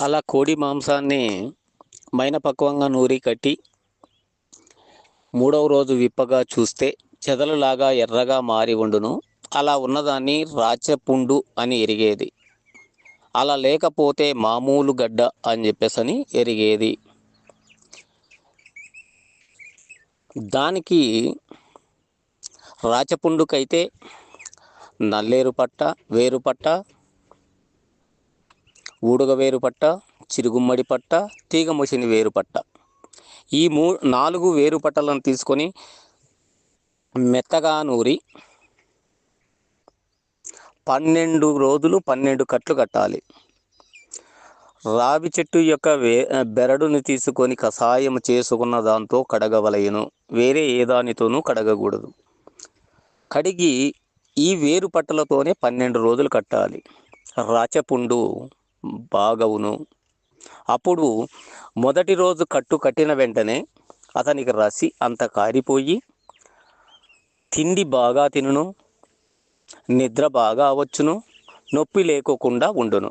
అలా కోడి మాంసాన్ని మైనపక్వంగా నూరి కట్టి మూడవ రోజు విప్పగా చూస్తే చెదలులాగా ఎర్రగా మారి ఉండును. అలా ఉన్నదాన్ని రాచపుండు అని ఎరిగేది. అలా లేకపోతే మామూలు గడ్డ అని చెప్పేసని ఎరిగేది. దానికి రాచపుండుకైతే నల్లేరు పట్ట వేరు పట్ట ఊడుగ వేరు పట్ట చిరుగుమ్మడి పట్ట తీగ మొసిని వేరు పట్ట. ఈ మూ నాలుగు వేరు పట్టలను తీసుకొని మెత్తగా నూరి పన్నెండు రోజులు పన్నెండు కట్లు కట్టాలి. రావి చెట్టు యొక్క వే బెరడుని తీసుకొని కషాయం చేసుకున్న దాంతో కడగవలయను వేరే ఏ దానితోనూ కడగకూడదు. కడిగి ఈ వేరు పట్టలతోనే పన్నెండు రోజులు కట్టాలి. రాచపుండు బాగవును. అప్పుడు మొదటి రోజు కట్టు కట్టిన వెంటనే అతనికి రసి అంత కారిపోయి తిండి బాగా తినును నిద్ర బాగా అవచ్చును నొప్పి లేకోకుండా ఉండును.